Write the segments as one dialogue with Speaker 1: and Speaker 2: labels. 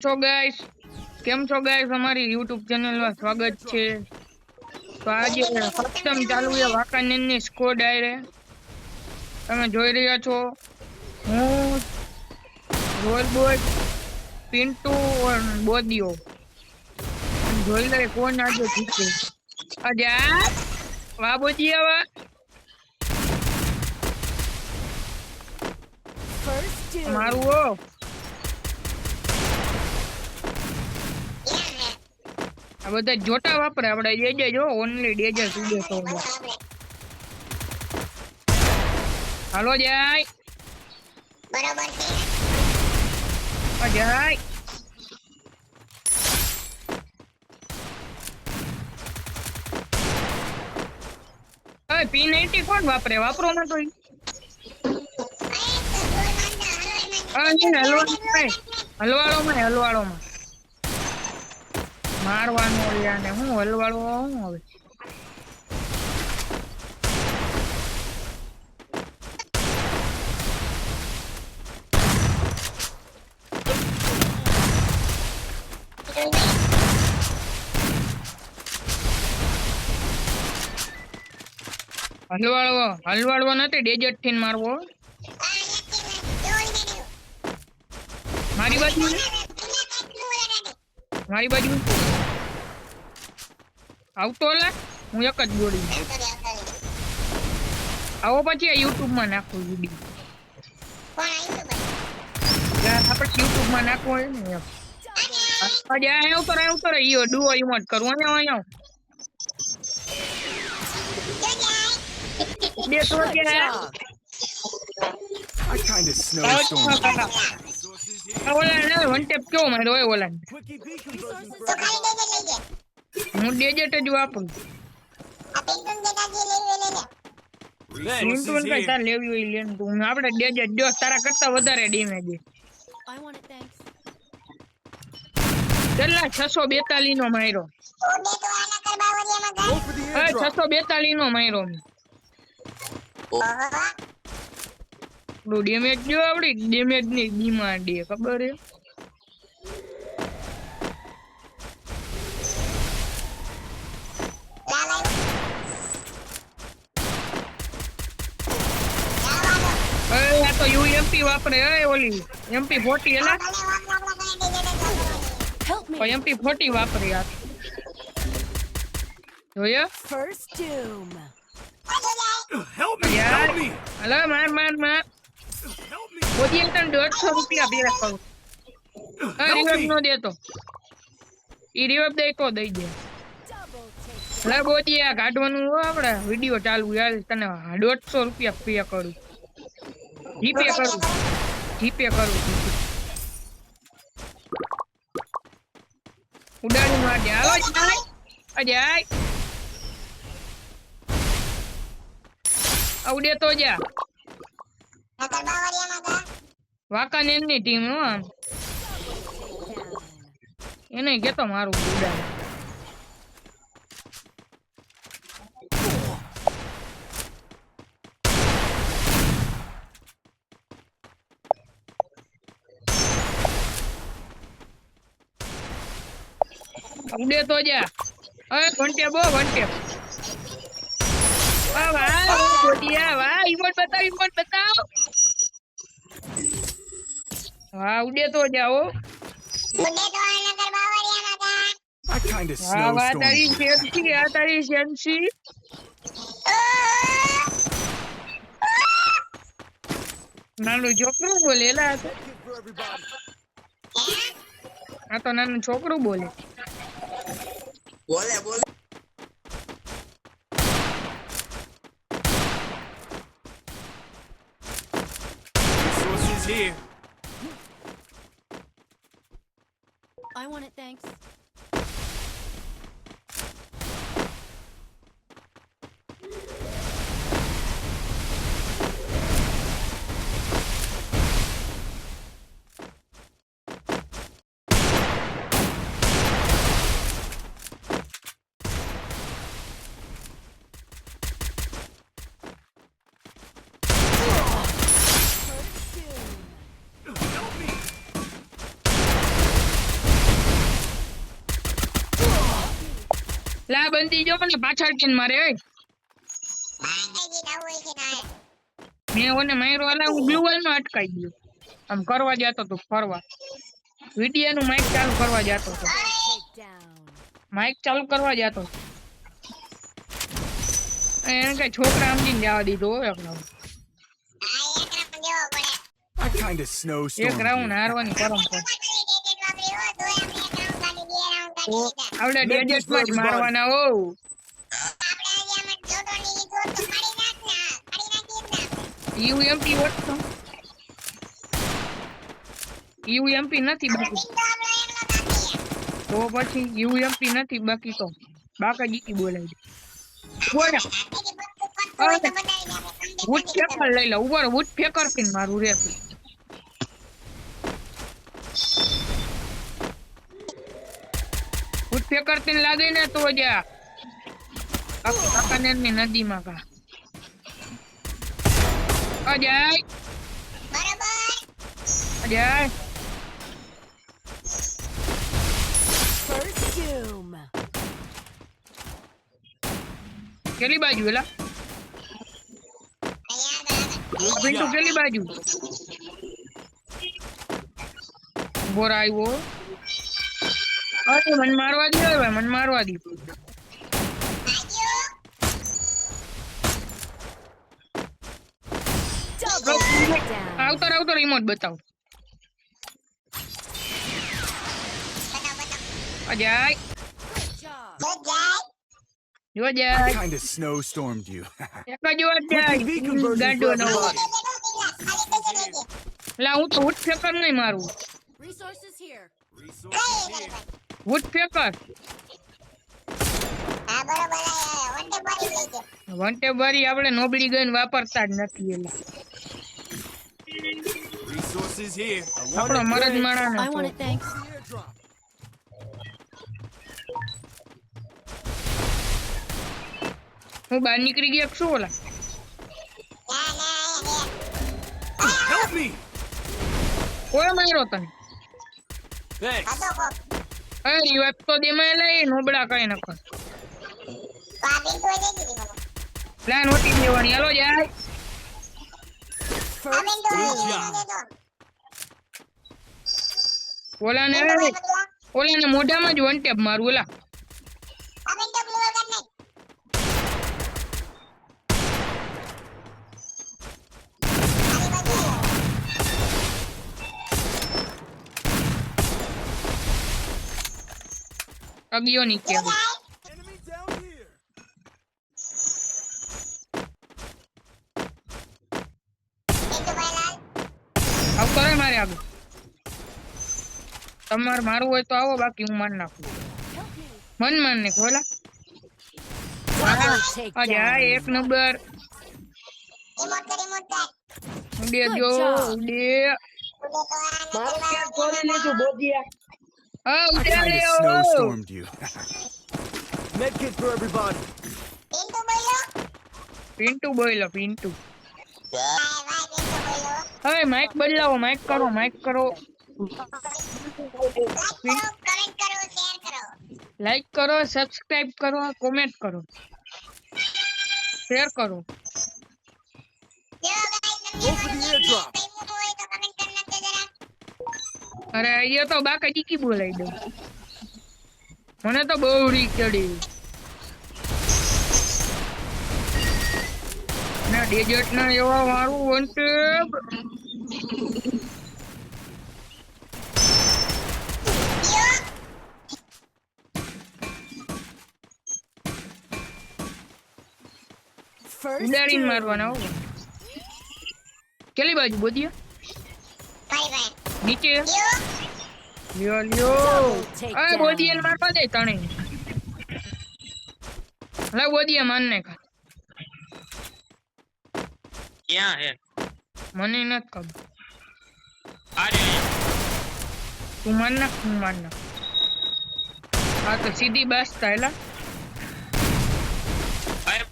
Speaker 1: છો ગાઈસ કેમ છો ગાઈસ અમારી યુટ્યુબ ચેનલમાં સ્વાગત છે. તો આજે સપ્તમ ચાલુ છે વાંકાનેરની સ્કોડ આયરે તમે જોઈ રહ્યા છો. હું રોલ બોય પિન્ટુ અને જોઈ લે કોણ આજે જીતે. આજે આ? વાહ બોદિયા વાહ. મારું ઓ આ બધા જોટા વાપરે આપણે ડેજે જો ઓનલી ડેજે સુડે તો હાલો જાય.
Speaker 2: બરાબર છે.
Speaker 1: જાય. હવે પી નાઇન્ટી કોણ વાપરે? વાપરો તો ને હલવાડો હલવાડો માં હલવાડો માં મારવાનું હોય ને હું હલવાડો હું હવે? હલવાળવો હલવાળવો નથી ડેજર્ટથી મારવો. મારી બાજુ મારી બાજુ આવતો લે હું એક જ ગોળી આવો પછી યુટ્યુબમાં નાખું વીડિયો આપણે યુટ્યુબમાં નાખવો હોય ને એમ આજે અહીંયા ઉપર અહીંયા ઉપર ઈયો ડુઓ ઇમોટ કરવો ને અહીંયા બે તો ત્યાં
Speaker 3: I kind of snowstorm.
Speaker 1: ઓલા વન ટેપ કેવો માર્યો હોય ઓલા હું ડેજેટ જ વાપરું. ઇન્ટુ કઈ તાર લેવી હોય લે. ને તું. આપણે ડેજેટ જો તારા કરતા વધારે ડેમેજ. કેટલા? છસો બેતાલીસ નો માર્યો. છસો બેતાલીસ નો માર્યો મેં.
Speaker 2: ઓહો.
Speaker 1: આપણું ડેમેજ જો આપડી ડેમેજની ડિમાન્ડ એ ખબર હે તો યુએમપી વાપરે ઓલી એમપી ફોર્ટી
Speaker 4: એના.
Speaker 1: એમપી ફોર્ટી વાપરે જોયા? હલો માર માર માર
Speaker 3: Me!
Speaker 1: તને દોઢસો રૂપિયા ભેગા કરું રિવર્સ નો દેતો ઈ રિવર્સ દે તો દઈ દે. લે બોધી આ કાઢવાનું હો આપણે વિડિયો ચાલુ યાર તને દોઢસો રૂપિયા પે કરું. જીપે કરું. જીપે કરું. ઉડાડી માટે આવો જાય અજાય આવડે તો જા.
Speaker 2: નકર બાવરિયામાં ગા
Speaker 1: વાંકાનેરની ટીમ હો આમ
Speaker 4: Down.
Speaker 1: એને કેતો મારું ઉડાડ ઉડે તો જા હવે ઘંટે બો ઘંટે વાહ વાહ ગોડિયા વાહ ઈમોટ બતાવ ઈમોટ બતાવ વાહ ઉડે તો જાઓ
Speaker 2: તો
Speaker 3: kind of
Speaker 1: વાહ તારી. આ નાનું છોકરું બોલે એલા. આ તો નાનું છોકરું બોલે
Speaker 5: બોલે બોલે
Speaker 3: here.
Speaker 4: I want it, thanks.
Speaker 1: બંધી જો મને પાછળ કેન મારે ઓય.
Speaker 2: બાંધેજી નવું હોય છે ના
Speaker 1: મેં ઓને માર્યો અલા હું બ્લુ વાલમાં અટકાઈ ગયો. આમ કરવા જતો તો ફરવા. વીડિયો નું માઇક ચાલુ કરવા જતો તો. માઇક ચાલુ કરવા જતો એને કઈ છોકરા સમજીને જવા દીધો હોય એકલો
Speaker 2: આ એક રાઉન્ડ દેવો પડે.
Speaker 3: I kind of
Speaker 1: એક રાઉન્ડ હારવાની પરંપરા. ડેજેટમાં જ મારવાના હો.
Speaker 2: આપણે હજી આમાં જોટો ની લીધો તો. મારી નાખ ને મારી નાખી જ ને
Speaker 1: યુએમપી હોત તો યુએમપી નથી બાકી તો. પછી યુએમપી નથી બાકી તો બાકા જીકી બોલાય બોલા વુડ ફેકર લઈ લો. ઉપર વુડ ફેકરથી મારું રે વુડ લાગી ને તો જા કાકાનેરની નદી માં કા અજય
Speaker 2: બરાબર
Speaker 1: અજય કેલી બાજુ એલા? પિન્ટુ કેલી બાજુ? બોર આવ્યો. અરે મન મારવા દે હવે મન મારવા દે. આવતો આવતો રિમોટ બતાવ અજાય
Speaker 3: kind of snowstormed you.
Speaker 1: લા હું તો વુડ ફેકર નહીં મારું
Speaker 4: Resources here.
Speaker 3: Resources here.
Speaker 1: વુડ ફેકર
Speaker 2: હા બરોબર આ વંડે ભરી લેજે
Speaker 1: વંટે બારી આપણે નોબળી ગઈને વાપરતા જ નથી એલા
Speaker 3: Resources here. I want
Speaker 1: આપણો
Speaker 3: it
Speaker 1: મરદ
Speaker 3: good.
Speaker 1: Mana
Speaker 4: I want it, thanks.
Speaker 3: Airdrop.
Speaker 1: હું બહાર નીકળી ગયા કે શું ઓલા
Speaker 2: ના ના અહીંયા
Speaker 3: Help me.
Speaker 1: કોઈ માર્યો તને
Speaker 3: Thanks.
Speaker 1: અરે વાત તો દેમાય લઈ નોબડા કઈ નકર
Speaker 2: તો આ બિંદુ લેજે
Speaker 1: પ્લાન ઓટી દેવાની. હાલો જાય. ઓલાને ઓલાને મોઢામાં જ વન ટેપ મારું, ઓલા
Speaker 2: આ બિંદુ બ્લુ કર નાખ ખાલી બાજુ
Speaker 1: અગિયો નીચે
Speaker 2: જો જાય
Speaker 3: Enemy down here.
Speaker 2: બિંદુ ભાઈલાલ
Speaker 1: આવતો રે મારે આગળ તમારે મારવું હોય તો આવો બાકી હું માર નાખું. મન માર ને
Speaker 4: Double
Speaker 1: અરે આ એક નંબર
Speaker 2: કર
Speaker 1: ઉડે જો. ઉડે
Speaker 2: તો આ નકર
Speaker 1: હા
Speaker 3: I
Speaker 1: ઉડે
Speaker 3: kind of snowstormed you. Medkit for everybody.
Speaker 2: Bindu બોલો
Speaker 1: પિન્ટુ બોયલો પિન્ટુ Hey, માઇક બદલાવો માઇક કરો mic કરો
Speaker 2: લાઈક કરો કમેન્ટ કરો શેર કરો
Speaker 1: લાઈક કરો સબસ્ક્રાઇબ કરો કોમેન્ટ કરો શેર કરો
Speaker 3: for the airdrop.
Speaker 1: અરે અહીંયા તો બાકા ચીકી બોલાવી દઉં મને તો બહુ રીક ચડી. ના ડેઝર્ટ ના એવા મારું
Speaker 4: First
Speaker 1: ઉડાડીને મારવાના કેલી બાજુ બોધ્યા નીચે
Speaker 2: યો
Speaker 1: લ્યો લ્યો
Speaker 4: take
Speaker 1: અરે
Speaker 4: down.
Speaker 1: બોધિયાને મારવા દે તણે લે બોધિયા માર ને ખા
Speaker 5: ક્યાં હે
Speaker 1: મને નથી ખબર
Speaker 5: અરે
Speaker 1: તું માર નાખ હું માર નાખ હા તો સીધી બસ થયેલા
Speaker 5: ભાઈ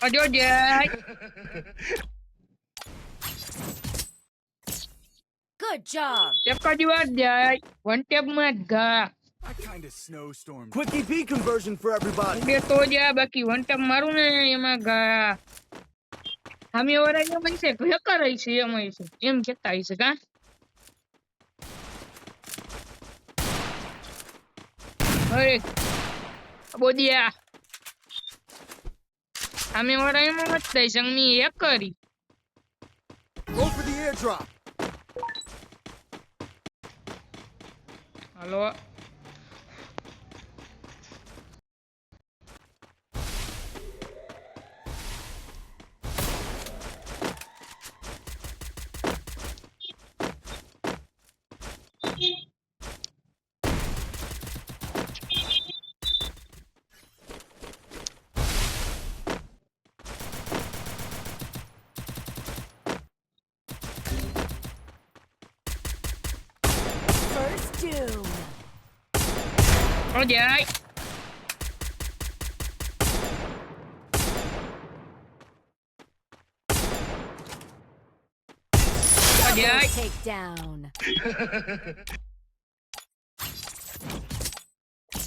Speaker 1: અજો જય
Speaker 4: Good job.
Speaker 1: ટેપમાં જ ઘા
Speaker 3: I kind of snowstormed. Quick EP conversion for everybody.
Speaker 1: બે તો જા બાકી વન ટેપ મારું ને એમાં ઘા સામે વાળા એમ છે ભેકર છે એમ છે એમ કેતા હશે કા અરે બોદિયા સામે વાળા એમ મત થાય સંગની એક કરી
Speaker 3: Go for the airdrop.
Speaker 1: Hello
Speaker 4: doom.
Speaker 1: Oh, yeah.
Speaker 4: Take down.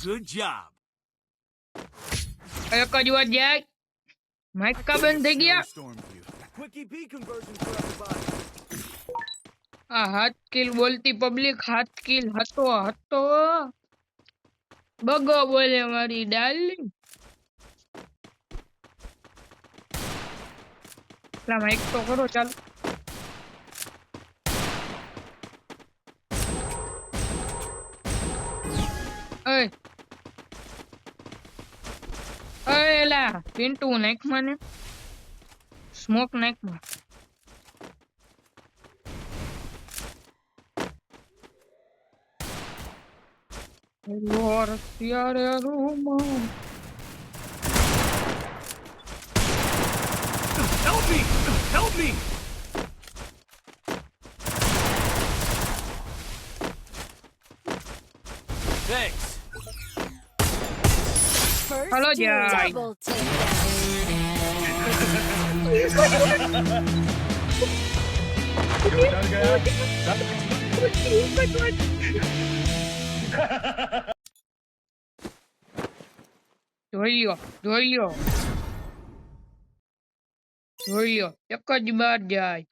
Speaker 3: Good job.
Speaker 1: Ayo kau Jack. Mike
Speaker 3: bentik ya. Quickie B conversion for everybody.
Speaker 1: આ હાથ કિલ બોલતી પબ્લિક હાથ કિલ હતો હતો. બગો બોલે મારી ડાર્લિંગ લા માઇક તો કરો, ચાલો. ઓય. ઓય લા પિન્ટુ નાખ મને. સ્મોક નાખમાં
Speaker 3: Help me! Help me! Thanks.
Speaker 1: Hello, yeah.
Speaker 4: Double
Speaker 1: Duelio, duelio. Duelio, yakajibadai.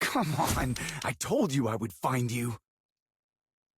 Speaker 3: Come on, I told you I would find you.